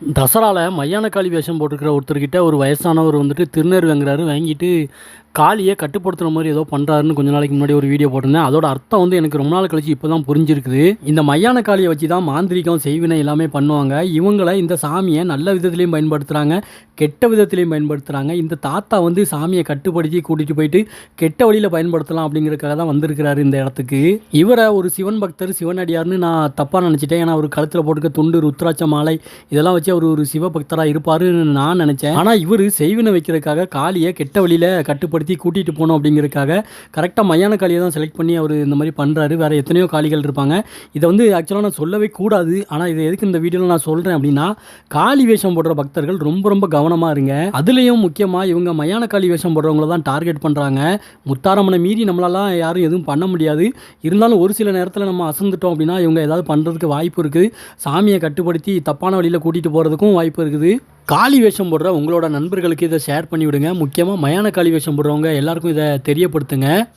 தசராவில் மையான காளி வேஷம் போட்டிருக்கிற ஒருத்தர்கிட்ட ஒரு வயசானவர் வந்துட்டு திருநர் வாங்குறாரு வாங்கிட்டு காளியை கட்டுப்படுத்துகிற மாதிரி ஏதோ பண்ணுறாருன்னு கொஞ்ச நாளைக்கு முன்னாடி ஒரு வீடியோ போட்டிருந்தேன். அதோட அர்த்தம் வந்து எனக்கு ரொம்ப நாள் கழிச்சு இப்போ தான் புரிஞ்சிருக்குது. இந்த மையான காளியை வச்சு தான் மாந்திரிகம் செய்வினை எல்லாமே பண்ணுவாங்க. இவங்களை இந்த சாமியை நல்ல விதத்துலையும் பயன்படுத்துகிறாங்க கெட்ட விதத்துலையும் பயன்படுத்துகிறாங்க இந்த தாத்தா வந்து சாமியை கட்டுப்படுத்தி கூட்டிகிட்டு போயிட்டு கெட்ட வழியில் பயன்படுத்தலாம் அப்படிங்கிறதுக்காக தான் வந்திருக்கிறாரு இந்த இடத்துக்கு. இவரை ஒரு சிவன் பக்தர் சிவனடியார்னு நான் தப்பாக நினச்சிட்டேன். ஏன்னா அவர் கழுத்தில் போட்டுக்க துண்டு ருத்ராட்ச மாலை இதெல்லாம் வச்சு அவர் ஒரு சிவபக்தராக இருப்பாருன்னு நான் நினச்சேன். ஆனால் இவர் செய்வினை வைக்கிறதுக்காக காளியை கெட்ட வழியில் கட்டுப்படுத்தி கூட்டிகிட்டு போகணும் அப்படிங்கிறதுக்காக கரெக்டாக மையான காளியை தான் செலக்ட் பண்ணி அவர் இந்த மாதிரி பண்ணுறாரு வேறு எத்தனையோ காளிகள் இருப்பாங்க. இதை வந்து ஆக்சுவலாக நான் சொல்லவே கூடாது. ஆனால் இதை எதுக்கு இந்த வீடியோவில் நான் சொல்கிறேன் அப்படின்னா காளி வேஷம் போடுற பக்தர்கள் ரொம்ப ரொம்ப கவனமாக இருங்க. அதுலேயும் முக்கியமாக இவங்க மயான காளி வேஷம் போடுறவங்கள தான் டார்கெட் பண்ணுறாங்க முத்தாரம்மனை மீறி நம்மளாலாம் யாரும் எதுவும் பண்ண முடியாது. இருந்தாலும் ஒரு சில நேரத்தில் நம்ம அசந்துட்டோம் அப்படின்னா இவங்க ஏதாவது பண்ணுறதுக்கு வாய்ப்பு இருக்குது. சாமியை கட்டுப்படுத்தி தப்பான வழியில் கூட்டிகிட்டு போகிறதுக்கும் வாய்ப்பு இருக்குது. காளி வேஷம் போடுற உங்களோட நண்பர்களுக்கு இதை ஷேர் பண்ணிவிடுங்க. முக்கியமாக மயான காளி வேஷம் போடுறவங்க எல்லாருக்கும் இதை தெரியப்படுத்துங்க.